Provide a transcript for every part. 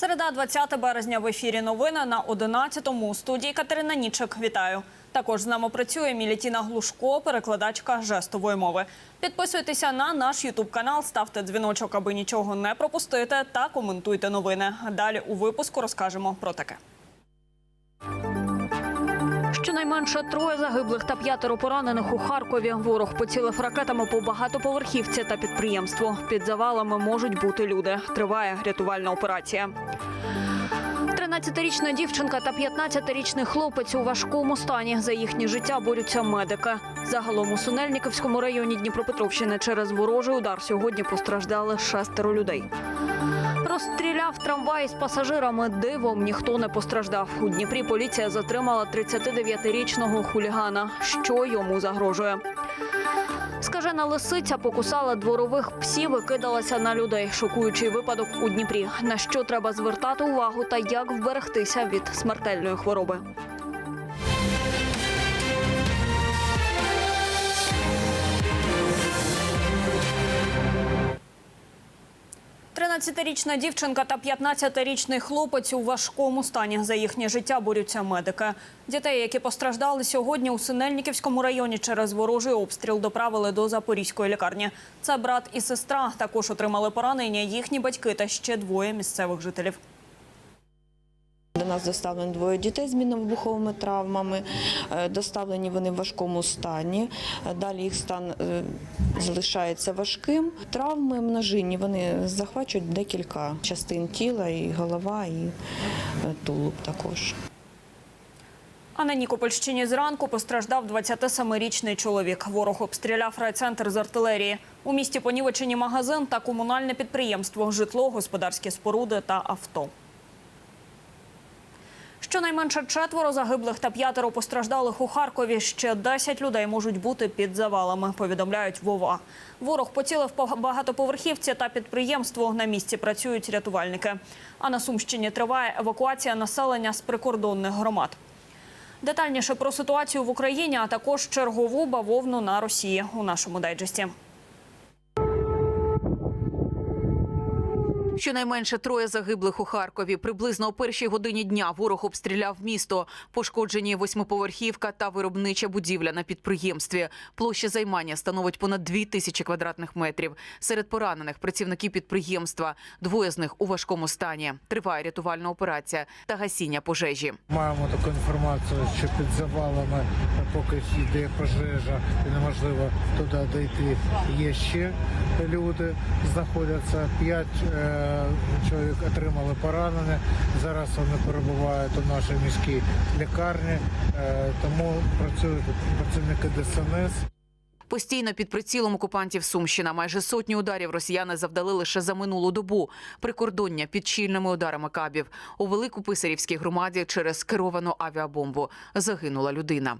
Середа, 20 березня в ефірі новини на 11-му. У студії Катерина Нічик. Вітаю. Також з нами працює Мілітіна Глушко, перекладачка жестової мови. Підписуйтеся на наш Ютуб канал, ставте дзвіночок, аби нічого не пропустити, та коментуйте новини. Далі у випуску розкажемо про таке. Щонайменше троє загиблих та п'ятеро поранених у Харкові. Ворог поцілив ракетами по багатоповерхівці та підприємству. Під завалами можуть бути люди. Триває рятувальна операція. 13-річна дівчинка та 15-річний хлопець у важкому стані. За їхнє життя борються медики. Загалом у Сунельниківському районі Дніпропетровщини через ворожий удар сьогодні постраждали шестеро людей. Розстріляв трамвай з пасажирами. Дивом ніхто не постраждав. У Дніпрі поліція затримала 39-річного хулігана. Що йому загрожує? Скажена лисиця покусала дворових псів і кидалася на людей. Шокуючий випадок у Дніпрі. На що треба звертати увагу та як вберегтися від смертельної хвороби? Тринадцятирічна дівчинка та 15-річний хлопець у важкому стані. За їхнє життя борються медики. Дітей, які постраждали сьогодні у Синельниківському районі через ворожий обстріл, доправили до Запорізької лікарні. Це брат і сестра. Також отримали поранення їхні батьки та ще двоє місцевих жителів. До нас доставлено двоє дітей з мінно-вибуховими травмами. Е, Доставлені вони в важкому стані. Е, Далі їх стан е, залишається важким. Травми множинні вони захвачують декілька частин тіла, і голова, і тулуб також. А на Нікопольщині зранку постраждав 27-річний чоловік. Ворог обстріляв райцентр з артилерії. У місті понівечені магазин та комунальне підприємство, житло, господарські споруди та авто. Щонайменше четверо загиблих та п'ятеро постраждалих у Харкові. Ще 10 людей можуть бути під завалами, повідомляють Вова. Ворог поцілив по багатоповерхівці та підприємству. На місці працюють рятувальники. А на Сумщині триває евакуація населення з прикордонних громад. Детальніше про ситуацію в Україні, а також чергову бавовну на Росії у нашому дайджесті. Щонайменше троє загиблих у Харкові. Приблизно о першій годині дня ворог обстріляв місто. Пошкоджені восьмиповерхівка та виробнича будівля на підприємстві. Площа займання становить понад дві тисячі квадратних метрів. Серед поранених працівники підприємства. Двоє з них у важкому стані. Триває рятувальна операція та гасіння пожежі. Маємо таку інформацію, що під завалами поки йде пожежа і неможливо туди дійти. Є ще люди знаходяться. П'ять е, чоловік отримали поранення. Зараз вони перебувають у нашій міській лікарні, е, тому працюють працівники ДСНС. Постійно під прицілом окупантів Сумщина. Майже сотні ударів росіяни завдали лише за минулу добу. Прикордоння під щільними ударами кабів. У Великописарівській громаді через керовану авіабомбу загинула людина.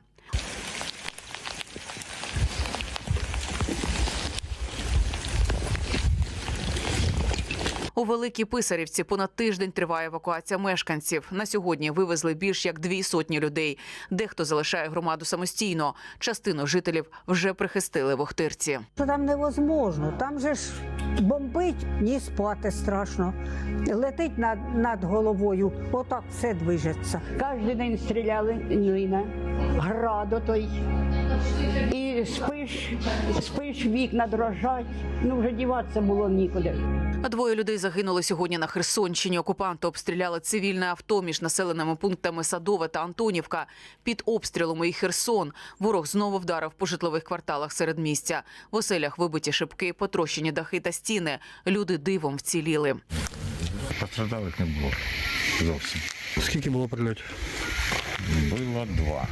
У Великій Писарівці понад тиждень триває евакуація мешканців. На сьогодні вивезли більш як дві сотні людей. Дехто залишає громаду самостійно. Частину жителів вже прихистили в Охтирці. Там невозможно. Там же ж бомбить, ні спати страшно. Летить над, над головою, отак все движеться. Кожен день стріляли Нюйна, град той. І спиш, спиш, вікна дрожать. Ну вже діватися було нікуди. А Двоє людей загинули сьогодні на Херсонщині. Окупанти обстріляли цивільне авто між населеними пунктами Садове та Антонівка. Під обстрілом і Херсон ворог знову вдарив по житлових кварталах серед місця. В оселях вибиті шибки, потрощені дахи та стіни. Люди дивом вціліли. Постраждалих не було зовсім. Скільки було прильотів? Було два.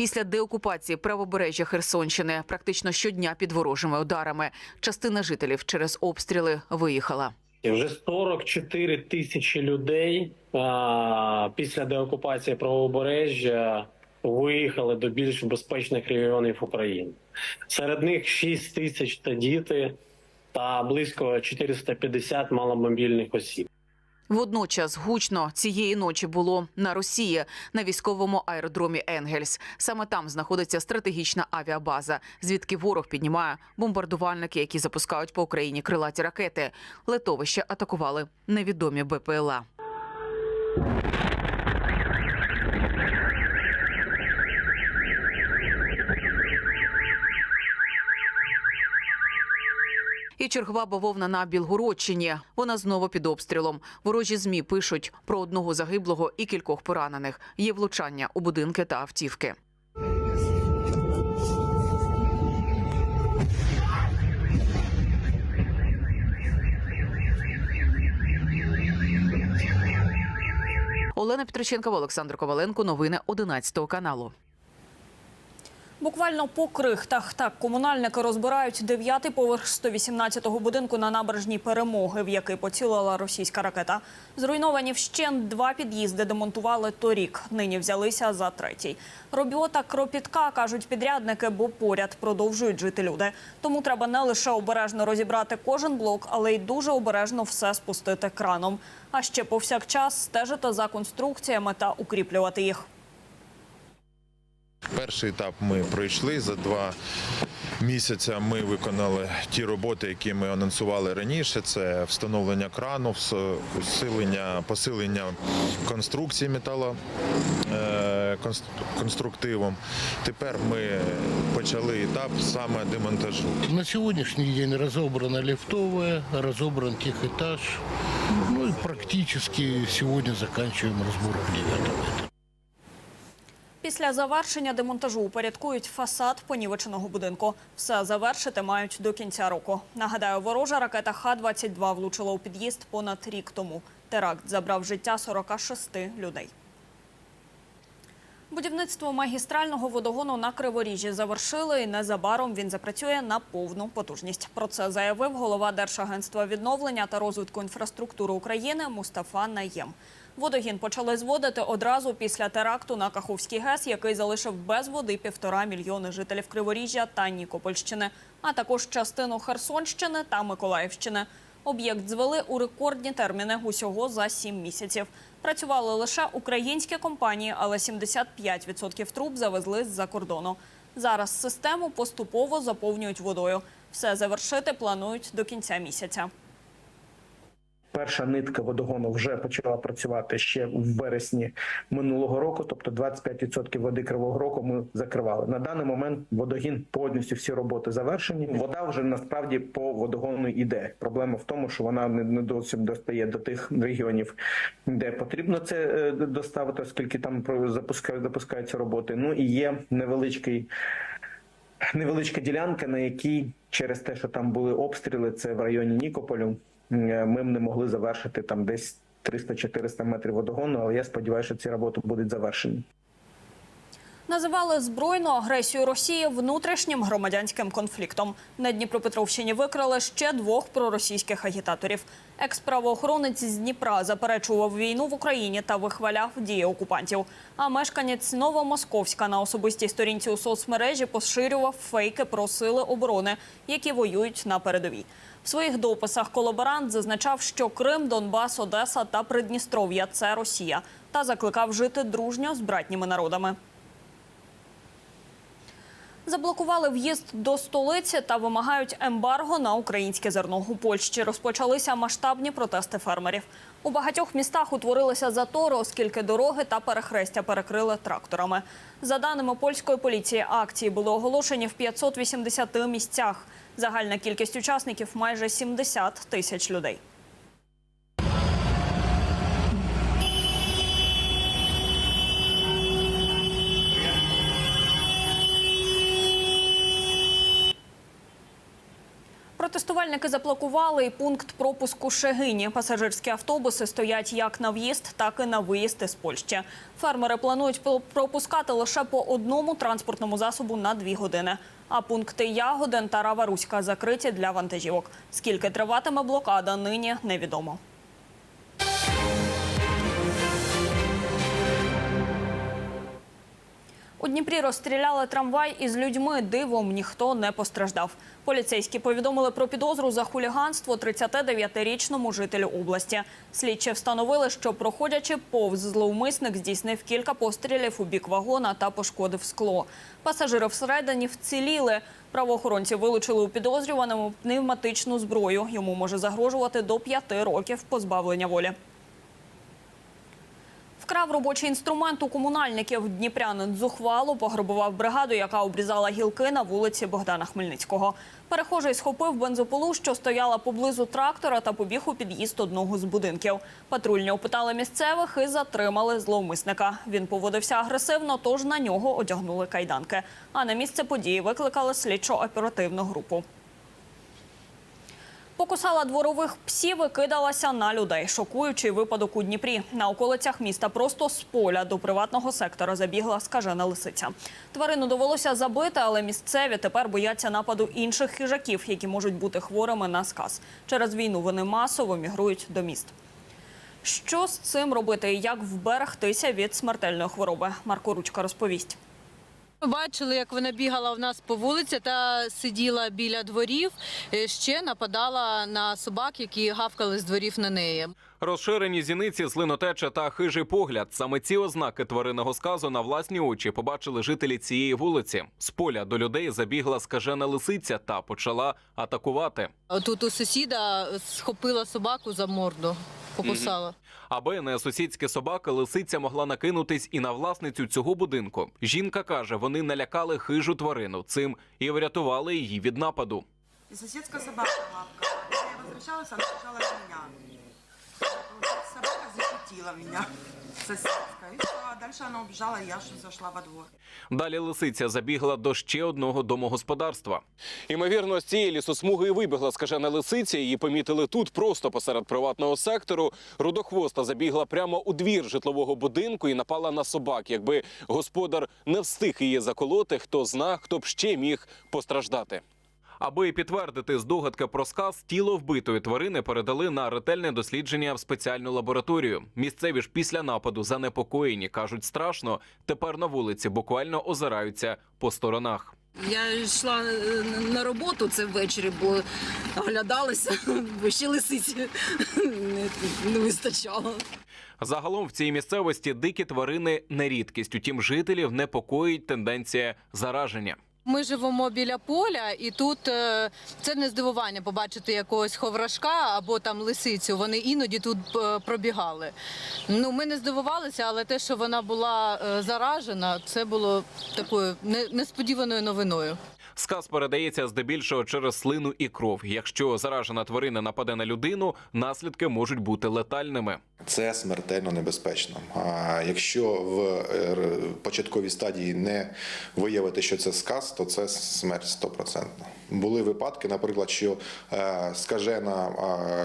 Після деокупації правобережжя Херсонщини практично щодня під ворожими ударами. Частина жителів через обстріли виїхала. Вже 44 тисячі людей а, після деокупації правобережжя виїхали до більш безпечних регіонів України. Серед них 6 тисяч та діти та близько 450 маломобільних осіб. Водночас гучно цієї ночі було на Росії на військовому аеродромі Енгельс. Саме там знаходиться стратегічна авіабаза, звідки ворог піднімає бомбардувальники, які запускають по Україні крилаті ракети. Летовище атакували невідомі БПЛА. І чергова бавовна на Білгородщині. Вона знову під обстрілом. Ворожі змі пишуть про одного загиблого і кількох поранених. Є влучання у будинки та автівки. Олена Петриченкова, Олександр Коваленко. Новини 11 каналу. Буквально по крихтах так комунальники розбирають дев'ятий поверх 118-го будинку на набережній перемоги, в який поцілила російська ракета. Зруйновані вщент два під'їзди демонтували торік. Нині взялися за третій. Робота кропітка кажуть підрядники, бо поряд продовжують жити люди. Тому треба не лише обережно розібрати кожен блок, але й дуже обережно все спустити краном. А ще повсякчас стежити за конструкціями та укріплювати їх. Перший етап ми пройшли за два місяці. Ми виконали ті роботи, які ми анонсували раніше. Це встановлення крану, усилення, посилення конструкції метало е. Тепер ми почали етап саме демонтажу. На сегодняшний день разобрана лифтовая, разобран техэтаж. Ну и практически сегодня заканчиваем разбор девятого этажа. Після завершення демонтажу упорядкують фасад понівеченого будинку. Все завершити мають до кінця року. Нагадаю, ворожа ракета Х-22 влучила у під'їзд понад рік тому. Теракт забрав життя 46 людей. Будівництво магістрального водогону на Криворіжжі завершили і незабаром він запрацює на повну потужність. Про це заявив голова Держагентства відновлення та розвитку інфраструктури України Мустафа Наєм. Водогін почали зводити одразу після теракту на Каховський ГЕС, який залишив без води півтора мільйони жителів Криворіжжя та Нікопольщини, а також частину Херсонщини та Миколаївщини. Об'єкт звели у рекордні терміни усього за сім місяців. Працювали лише українські компанії, але 75% труб завезли з-за кордону. Зараз систему поступово заповнюють водою. Все завершити планують до кінця місяця. Перша нитка водогону вже почала працювати ще в вересні минулого року, тобто 25% води кривого року ми закривали. На даний момент водогін повністю всі роботи завершені. Вода вже насправді по водогону йде. Проблема в тому, що вона не зовсім достає до тих регіонів, де потрібно це е, доставити, оскільки там запускаються роботи. Ну і є невеличкий. Невеличка ділянка, на якій через те, що там були обстріли, це в районі Нікополю. Е, Ми не могли завершити там десь 300-400 метрів водогону, але я сподіваюся, що ці роботи будуть завершені. Називали збройну агресію Росії внутрішнім громадянським конфліктом. На Дніпропетровщині викрали ще двох проросійських агітаторів. Екс-правоохоронець з Дніпра заперечував війну в Україні та вихваляв дії окупантів. А мешканець Новомосковська на особистій сторінці у соцмережі поширював фейки про сили оборони, які воюють на передовій. В своїх дописах колаборант зазначав, що Крим, Донбас, Одеса та Придністров'я це Росія, та закликав жити дружньо з братніми народами. Заблокували в'їзд до столиці та вимагають ембарго на українське зерно. У Польщі розпочалися масштабні протести фермерів. У багатьох містах утворилися затори, оскільки дороги та перехрестя перекрили тракторами. За даними польської поліції, акції були оголошені в 580 місцях. Загальна кількість учасників майже 70 тисяч людей. Протестувальники заблокували і пункт пропуску Шегині. Пасажирські автобуси стоять як на в'їзд, так і на виїзд із Польщі. Фермери планують пропускати лише по одному транспортному засобу на дві години. А пункти Ягодин та Раваруська закриті для вантажівок. Скільки триватиме блокада, нині невідомо. У Дніпрі розстріляли трамвай із людьми. Дивом ніхто не постраждав. Поліцейські повідомили про підозру за хуліганство 39-річному жителю області. Слідчі встановили, що проходячи повз зловмисник здійснив кілька пострілів у бік вагона та пошкодив скло. Пасажири всередині вціліли. Правоохоронці вилучили у підозрюваному пневматичну зброю. Йому може загрожувати до п'яти років позбавлення волі. Вкрав робочий інструмент у комунальників. Дніпрянин зухвало пограбував бригаду, яка обрізала гілки на вулиці Богдана Хмельницького. Перехожий схопив бензопилу, що стояла поблизу трактора, та побіг у під'їзд одного з будинків. Патрульні опитали місцевих і затримали зловмисника. Він поводився агресивно, тож на нього одягнули кайданки. А на місце події викликали слідчо-оперативну групу. Покусала дворових псів і кидалася на людей. Шокуючий випадок у Дніпрі. На околицях міста просто з поля до приватного сектора забігла скажена лисиця. Тварину довелося забити, але місцеві тепер бояться нападу інших хижаків, які можуть бути хворими на сказ. Через війну вони масово мігрують до міст. Що з цим робити і як вберегтися від смертельної хвороби? Марко Ручка розповість. Ми бачили, як вона бігала в нас по вулиці та сиділа біля дворів. Е, Ще нападала на собак, які гавкали з дворів на неї. Розширені зіниці, слинотеча та хижий погляд. Саме ці ознаки тваринного сказу на власні очі побачили жителі цієї вулиці. З поля до людей забігла скажена лисиця та почала атакувати. Тут у сусіда схопила собаку за морду, покусала. Аби не сусідські собаки, лисиця могла накинутись і на власницю цього будинку. Жінка каже, вони налякали хижу тварину. Цим і врятували її від нападу. И соседская собака лапка. Я возвращалась, она бежала на Собака защитила меня, соседская. А дальше она убежала, и я же зашла во двор. Далі лисиця забігла до ще одного домогосподарства. Імовірно, з цієї лісосмуги і вибігла скажена лисиця. Її помітили тут, просто посеред приватного сектору. Рудохвоста забігла прямо у двір житлового будинку і напала на собак. Якби господар не встиг її заколоти, хто зна, хто б ще міг постраждати. Аби підтвердити здогадки про сказ, тіло вбитої тварини передали на ретельне дослідження в спеціальну лабораторію. Місцеві ж після нападу занепокоєні кажуть страшно. Тепер на вулиці буквально озираються по сторонах. Я йшла е, на роботу це ввечері, бо оглядалася, бо ще лисиці не, не вистачало. Загалом в цій місцевості дикі тварини не рідкість. Утім, жителів непокоїть тенденція зараження. Ми живемо біля поля, і тут е, це не здивування побачити якогось ховрашка або там лисицю. Вони іноді тут е, пробігали. Ну ми не здивувалися, але те, що вона була е, заражена, це було такою несподіваною новиною. Сказ передається здебільшого через слину і кров. Якщо заражена тварина нападе на людину, наслідки можуть бути летальними. Це смертельно небезпечно. А якщо в е, початковій стадії не виявити, що це сказ, то це смерть стопроцентна. Були випадки, наприклад, що е, скажена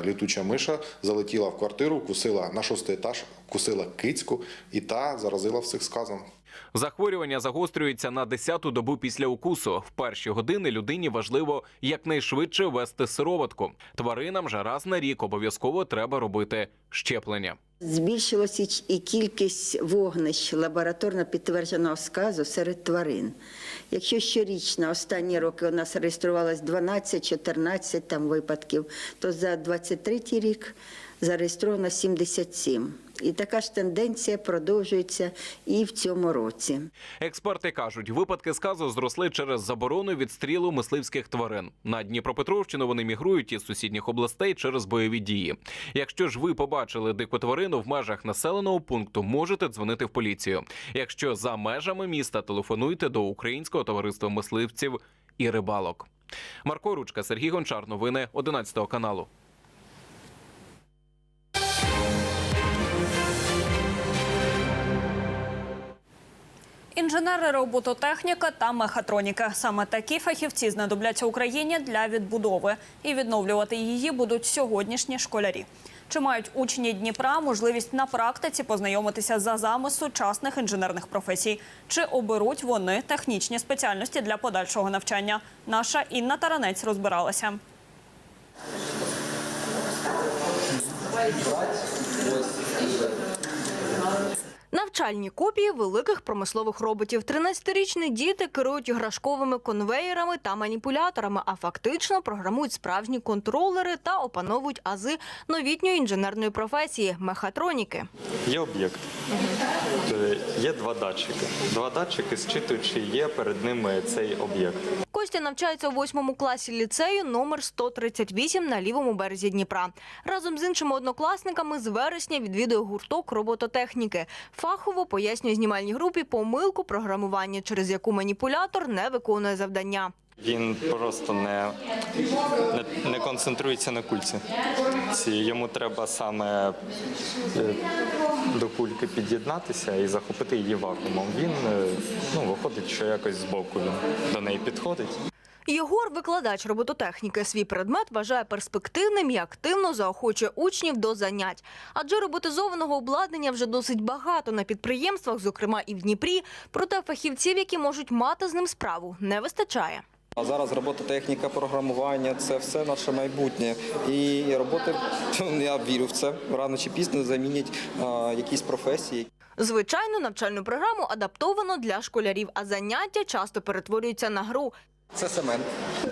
літуча миша залетіла в квартиру, кусила на шостий етаж, кусила кицьку, і та заразила всіх сказом. Захворювання загострюється на 10-ту добу після укусу. В перші години людині важливо якнайшвидше ввести сироватку. Тваринам же раз на рік обов'язково треба робити щеплення. Збільшилася і кількість вогнищ лабораторно підтвердженого сказу серед тварин. Якщо щорічно останні роки у нас реєструвалось 12-14 там випадків, то за 23 рік зареєстровано 77. І така ж тенденція продовжується і в цьому році. Експерти кажуть, випадки сказу зросли через заборону відстрілу мисливських тварин. На Дніпропетровщину вони мігрують із сусідніх областей через бойові дії. Якщо ж ви побачили дику тварину в межах населеного пункту, можете дзвонити в поліцію. Якщо за межами міста, телефонуйте до Українського товариства мисливців і рибалок. Марко Ручка, Сергій Гончар. Новини 11 каналу. Інженери, робототехніка та мехатроніка. Саме такі фахівці знадобляться Україні для відбудови. І відновлювати її будуть сьогоднішні школярі. Чи мають учні Дніпра можливість на практиці познайомитися з азами сучасних інженерних професій? Чи оберуть вони технічні спеціальності для подальшого навчання? Наша Інна Таранець розбиралася. Навчальні копії великих промислових роботів. 13-річні діти керують іграшковими конвеєрами та маніпуляторами, а фактично програмують справжні контролери та опановують ази новітньої інженерної професії мехатроніки. Є об'єкт, Е, є два датчики. Два датчики, зчитуючи, є перед ними цей об'єкт. Костя навчається у восьмому класі ліцею номер 138 на лівому березі Дніпра. Разом з іншими однокласниками з вересня відвідує гурток робототехніки. Фахово пояснює знімальній групі помилку програмування, через яку маніпулятор не виконує завдання. Він просто не, не, не концентрується на кульці. Ці- Йому треба саме е, до кульки під'єднатися і захопити її вакуумом. Він е, ну, виходить, що якось збоку він до неї підходить. Єгор, викладач робототехніки, свій предмет вважає перспективним і активно заохочує учнів до занять. Адже роботизованого обладнання вже досить багато на підприємствах, зокрема і в Дніпрі. Проте фахівців, які можуть мати з ним справу, не вистачає. А зараз робототехніка, програмування це все наше майбутнє. І роботи я вірю в це рано чи пізно замінять якісь професії. Звичайну навчальну програму адаптовано для школярів, а заняття часто перетворюються на гру. Це Семен.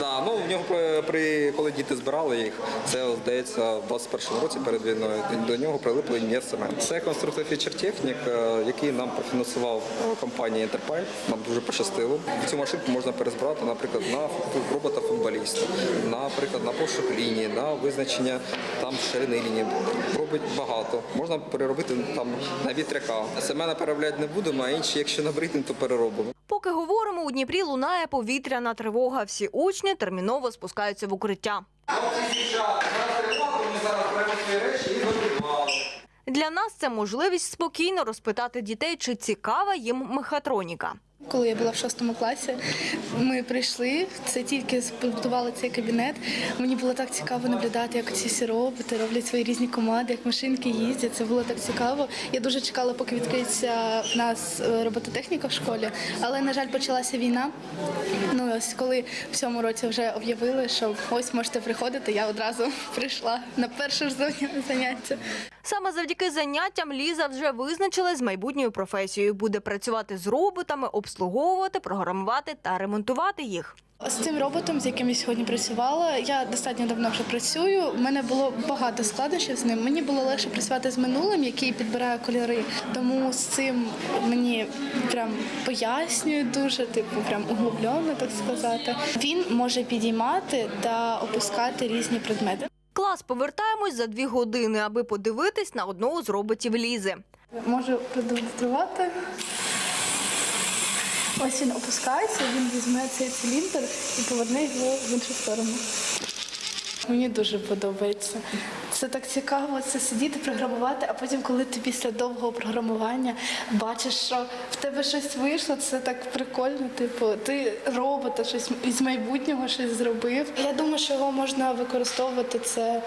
Да, ну в нього при, при коли діти збирали їх, це здається в 21-му році перед війною. До нього прилипло ім'я Семен. Це конструктор фічертехнік, е, який нам профінансував е, компанія Enterprise. Нам дуже пощастило. Цю машинку можна перезбирати, наприклад, на робота-футболіста, наприклад, на пошук лінії, на визначення там ширини лінії. Робить багато. Можна переробити там на вітряка. Семена переробляти не будемо, а інші, якщо набридне, то переробимо. Поки говоримо, у Дніпрі лунає повітряна тривога. Всі учні терміново спускаються в укриття. Для нас це можливість спокійно розпитати дітей, чи цікава їм мехатроніка. Коли я була в шостому класі, ми прийшли, це тільки збудували цей кабінет. Мені було так цікаво наблюдати, як ці всі роботи роблять свої різні команди, як машинки їздять. Це було так цікаво. Я дуже чекала, поки відкриється в нас е, робототехніка в школі. Але, на жаль, почалася війна. Ну ось коли в цьому році вже об'явили, що ось можете приходити, я одразу прийшла на перше ж заняття. Саме завдяки заняттям Ліза вже визначилась з майбутньою професією. Буде працювати з роботами, обслуговувати, програмувати та ремонтувати їх. З цим роботом, з яким я сьогодні працювала, я достатньо давно вже працюю. У мене було багато складнощів з ним. Мені було легше працювати з минулим, який підбирає кольори. Тому з цим мені прям пояснюють дуже, типу, прям углублено, так сказати. Він може підіймати та опускати різні предмети. Клас повертаємось за дві години, аби подивитись на одного з роботів Лізи. Можу продемонструвати. Ось він опускається, він візьме цей циліндр і поверне його в іншу сторону. Мені дуже подобається. Це так цікаво, це сидіти, програмувати, а потім, коли ти після довгого програмування бачиш, що в тебе щось вийшло, це так прикольно. Типу, ти робота щось із майбутнього щось зробив. Я думаю, що його можна використовувати. Це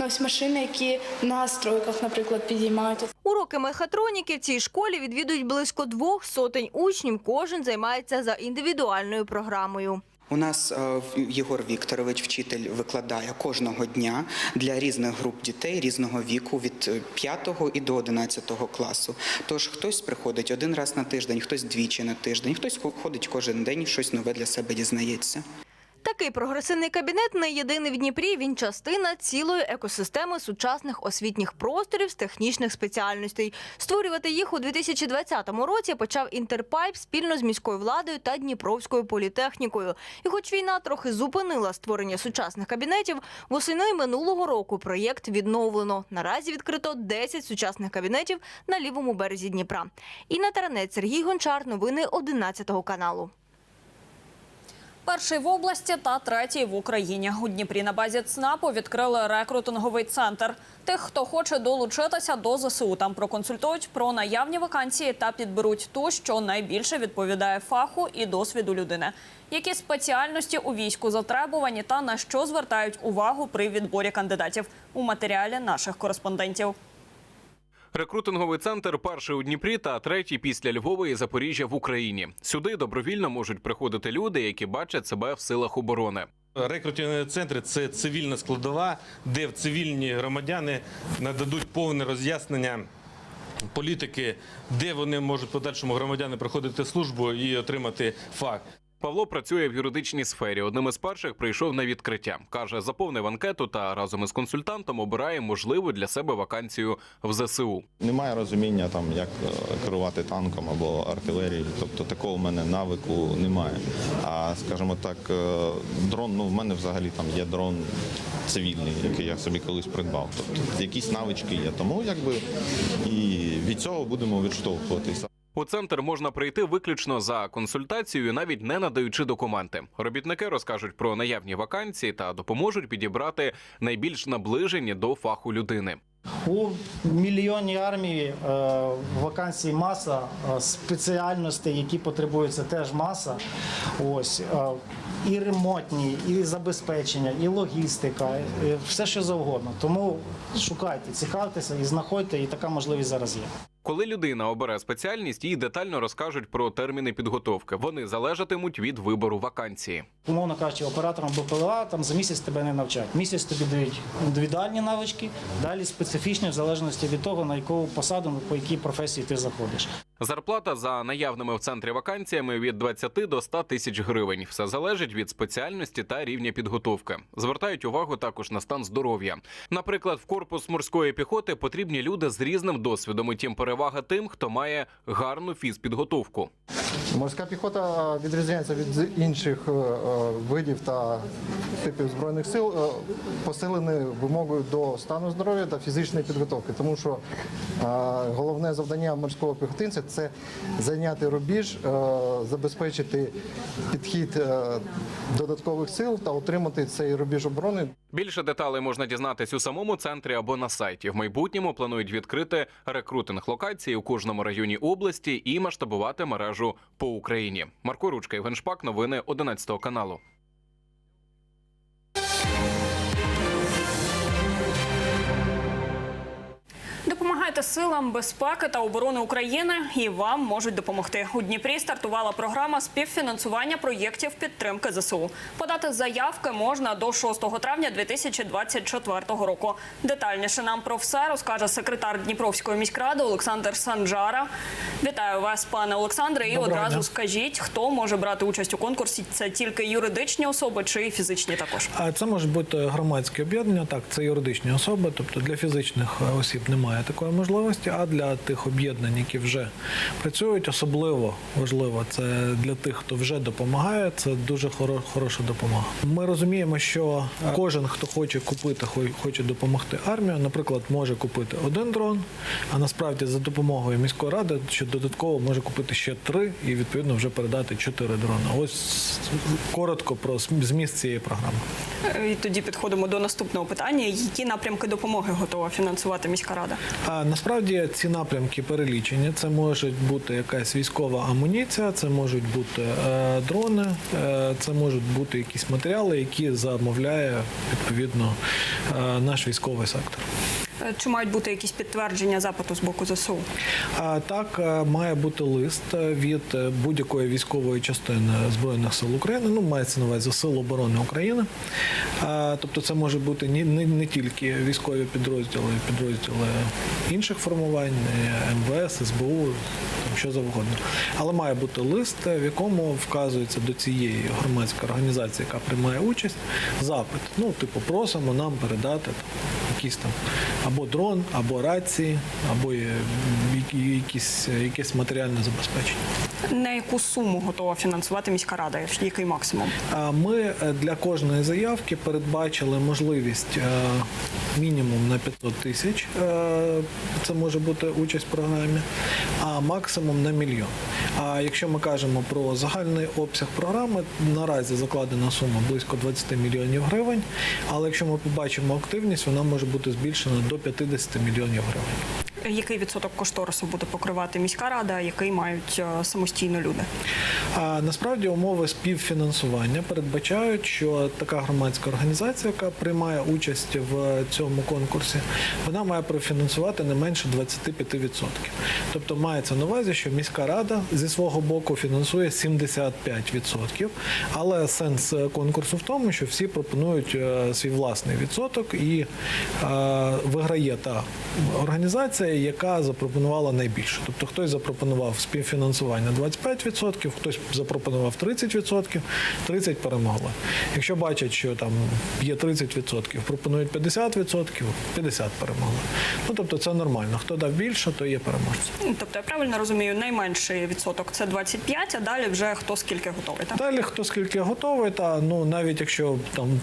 ну, ось машини, які на стройках, наприклад, підіймають. Уроки мехатроніки в цій школі відвідують близько двох сотень учнів. Кожен займається за індивідуальною програмою. У нас е, Єгор Вікторович, вчитель, викладає кожного дня для різних груп дітей різного віку від 5 і до 11 класу. Тож хтось приходить один раз на тиждень, хтось двічі на тиждень, хтось ходить кожен день, щось нове для себе дізнається. Такий прогресивний кабінет не єдиний в Дніпрі. Він частина цілої екосистеми сучасних освітніх просторів з технічних спеціальностей. Створювати їх у 2020 році почав Інтерпайп спільно з міською владою та Дніпровською політехнікою. І, хоч війна трохи зупинила створення сучасних кабінетів, восени минулого року проєкт відновлено. Наразі відкрито 10 сучасних кабінетів на лівому березі Дніпра. Інна Таранець, Сергій Гончар. Новини 11 каналу. Перший в області та третій в Україні. У Дніпрі на базі ЦНАПу відкрили рекрутинговий центр. Тих, хто хоче долучитися до ЗСУ, там проконсультують про наявні вакансії та підберуть ту, що найбільше відповідає фаху і досвіду людини. Які спеціальності у війську затребувані та на що звертають увагу при відборі кандидатів у матеріалі наших кореспондентів. Рекрутинговий центр перший у Дніпрі та третій після Львова і Запоріжжя в Україні. Сюди добровільно можуть приходити люди, які бачать себе в силах оборони. Рекрутингові центри це цивільна складова, де в цивільні громадяни нададуть повне роз'яснення політики, де вони можуть подальшому громадяни проходити службу і отримати фах. Павло працює в юридичній сфері. Одним із перших прийшов на відкриття. Каже, заповнив анкету та разом із консультантом обирає можливу для себе вакансію в ЗСУ. Немає розуміння там, як е, керувати танком або артилерією. Тобто такого в мене навику немає. А скажімо так, е, дрон, ну в мене взагалі там є дрон цивільний, який я собі колись придбав. Тобто якісь навички є. Тому якби і від цього будемо відштовхуватися. У центр можна прийти виключно за консультацією, навіть не надаючи документи. Робітники розкажуть про наявні вакансії та допоможуть підібрати найбільш наближені до фаху людини. У мільйонній армії е, вакансій маса, е, спеціальностей, які потребуються, теж маса. Ось е, і ремонтні, і забезпечення, і логістика, е, все що завгодно. Тому шукайте, цікавтеся і знаходьте, і така можливість зараз є. Коли людина обере спеціальність, їй детально розкажуть про терміни підготовки. Вони залежатимуть від вибору вакансії. Умовно кажучи, оператором БПЛА там за місяць тебе не навчать. Місяць тобі дають індивідуальні навички, далі специфічні в залежності від того, на яку посаду, по якій професії ти заходиш. Зарплата за наявними в центрі вакансіями від 20 до 100 тисяч гривень. Все залежить від спеціальності та рівня підготовки. Звертають увагу також на стан здоров'я. Наприклад, в корпус морської піхоти потрібні люди з різним досвідом. І тім перевага тим, хто має гарну фізпідготовку. Морська піхота відрізняється від інших е, видів та типів збройних сил е, посиленою вимогою до стану здоров'я та фізичної підготовки, тому що е, головне завдання морського піхотинця це зайняти рубіж, е, забезпечити підхід е, додаткових сил та утримати цей рубіж оборони. Більше деталей можна дізнатись у самому центрі або на сайті. В майбутньому планують відкрити рекрутинг локацій у кожному районі області і масштабувати мережу по Україні. Марко Ручка, Євген Шпак, новини 11 каналу. Допомагайте силам безпеки та оборони України, і вам можуть допомогти. У Дніпрі стартувала програма співфінансування проєктів підтримки ЗСУ. Подати заявки можна до 6 травня 2024 року. Детальніше нам про все розкаже секретар Дніпровської міськради Олександр Санджара. Вітаю вас, пане Олександре. І Доброго одразу дня. скажіть, хто може брати участь у конкурсі? Це тільки юридичні особи чи фізичні також? А це може бути громадське об'єднання, так, це юридичні особи, тобто для фізичних е, осіб немає такої можливості, а для тих об'єднань, які вже працюють, особливо важливо це для тих, хто вже допомагає. Це дуже хороша допомога. Ми розуміємо, що е, кожен, хто хоче купити, хо- хоче допомогти армію, наприклад, може купити один дрон, а насправді за допомогою міської ради, що додатково може купити ще три і відповідно вже передати чотири дрони. Ось коротко про зм- зміст цієї програми. І тоді підходимо до наступного питання: які напрямки допомоги готова фінансувати міська рада? Насправді ці напрямки перелічені. Це може бути якась військова амуніція, це можуть бути е, дрони, е, це можуть бути якісь матеріали, які замовляє відповідно е, наш військовий сектор. Е, Чи мають бути якісь підтвердження запиту з боку ЗСУ? Так е, має бути лист е, від будь-якої військової частини збройних сил України. Ну мається на увазі сил оборони України. Тобто, це може бути не, не, не тільки військові підрозділи, підрозділи інших формувань, МВС, СБУ, що завгодно. Але має бути лист, в якому вказується до цієї громадської організації, яка приймає участь, запит. Ну, типу, просимо нам передати якийсь там або дрон, або рації, або якісь, якесь матеріальне забезпечення. На яку суму готова фінансувати міська рада? Який максимум? Ми е, для кожної заявки передбачили можливість е, мінімум на 500 тисяч. е, Це може бути участь в програмі, а максимум на мільйон. А якщо ми кажемо про загальний обсяг програми, наразі закладена сума близько 20 мільйонів гривень. Але якщо ми побачимо активність, вона може бути збільшена до 50 мільйонів гривень. Який відсоток кошторису буде покривати міська рада, який мають е, самостійно люди? А насправді умови співфінансування передбачають, що така громадська організація, яка приймає участь в цьому конкурсі, вона має профінансувати не менше 25%. Тобто мається на увазі, що міська рада зі свого боку фінансує 75%, але сенс конкурсу в тому, що всі пропонують е, свій власний відсоток і е, виграє та організація, яка запропонувала найбільше. Тобто хтось запропонував співфінансування 25%, хтось запропонував 30%, 30% перемогли. Якщо бачать, що там є 30%, пропонують 50%, 50% перемогли. Ну тобто це нормально. Хто дав більше, то є переможцем. Ну, Тобто, я правильно розумію, найменший відсоток це 25, а далі вже хто скільки готовий. Так? Далі хто скільки готовий, та ну навіть якщо там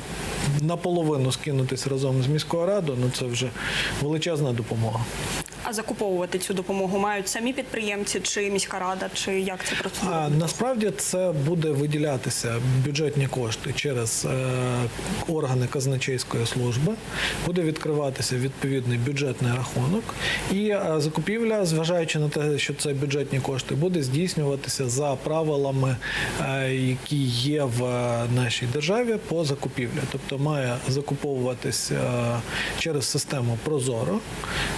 наполовину скинутись разом з міською радою, ну це вже величезна допомога. А закуповувати цю допомогу мають самі підприємці, чи міська рада, чи як це працює? А насправді це буде виділятися бюджетні кошти через е, органи казначейської служби. Буде відкриватися відповідний бюджетний рахунок, і е, закупівля, зважаючи на те, що це бюджетні кошти, буде здійснюватися за правилами, е, які є в е, нашій державі по закупівлі. Тобто має закуповуватися е, через систему Прозоро.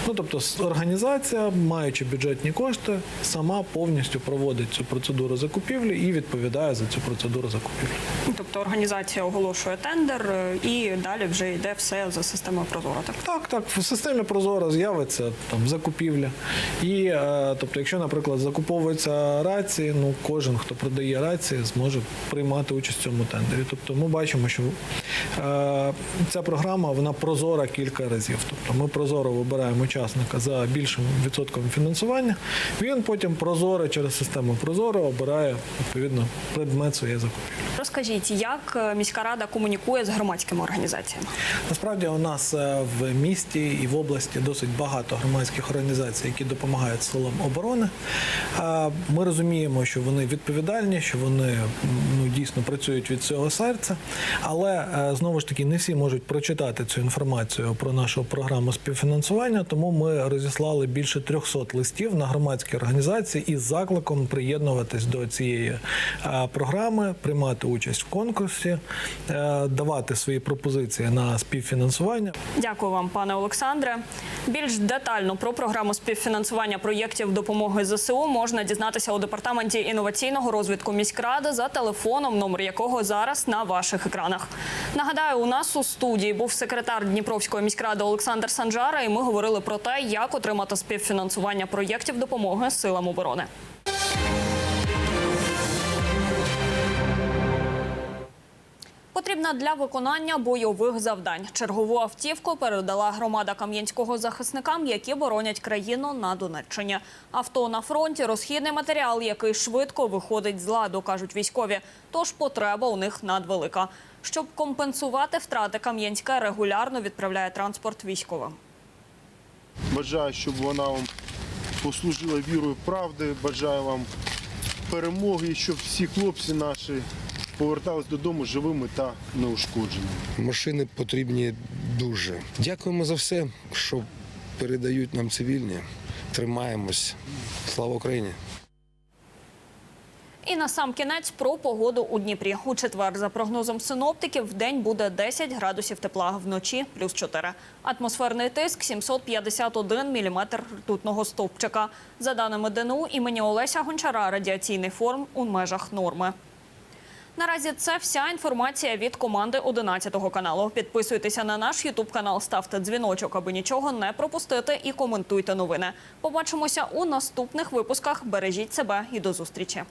Ну тобто с- організація, маючи бюджетні кошти, сама повністю проводить цю процедуру закупівлі і відповідає за цю процедуру закупівлі. Тобто організація оголошує тендер е, і далі вже йде все за системою Прозоро. Так? Так, так, в системі Прозоро з'явиться там закупівля. І е, тобто, якщо, наприклад, закуповуються рації, ну кожен, хто продає рації, зможе приймати участь в цьому тендері. Тобто ми бачимо, що е, ця програма вона прозора кілька разів. Тобто ми прозоро вибираємо учасника за більшим відсотком фінансування. Він потім прозоро через систему Прозоро обирає відповідно предмет своєї закупівлі. Розкажіть, як е, міська рада комунікує з громадськими організаціями? Насправді у нас е, в місті і в області досить багато громадських організацій, які допомагають силам оборони. Ми розуміємо, що вони відповідальні, що вони ну, дійсно працюють від цього серця. Але е, знову ж таки не всі можуть прочитати цю інформацію про нашу програму співфінансування. Тому ми розіслали більше 300 листів на громадські організації із закликом приєднуватись до цієї е, програми, приймати участь в конкурсі, е, давати свої пропозиції на співфінансування. Дякую вам, пане Олександре. Більш детально про програму співфінансування проєктів допомоги ЗСУ можна дізнатися у департаменті інноваційного розвитку міськради за телефоном, номер якого зараз на ваших екранах. Нагадаю, у нас у студії був секретар Дніпровської міськради Олександр Санжара, і ми говорили про те, як отримати співфінансування проєктів допомоги силам оборони. Потрібна для виконання бойових завдань. Чергову автівку передала громада кам'янського захисникам, які боронять країну на Донеччині. Авто на фронті розхідний матеріал, який швидко виходить з ладу, кажуть військові. Тож потреба у них надвелика. Щоб компенсувати втрати, Кам'янське регулярно відправляє транспорт військовим. Бажаю, щоб вона вам послужила вірою правди. Бажаю вам перемоги, і щоб всі хлопці наші повертались додому живими та неушкодженими. Машини потрібні дуже. Дякуємо за все, що передають нам цивільні. Тримаємось. Слава Україні! І на сам кінець про погоду у Дніпрі. У четвер, за прогнозом синоптиків, в день буде 10 градусів тепла, вночі – плюс 4. Атмосферний тиск – 751 міліметр ртутного стовпчика. За даними ДНУ імені Олеся Гончара, радіаційний форм у межах норми. Наразі це вся інформація від команди 11 каналу. Підписуйтеся на наш Ютуб канал, ставте дзвіночок, аби нічого не пропустити, і коментуйте новини. Побачимося у наступних випусках. Бережіть себе і до зустрічі.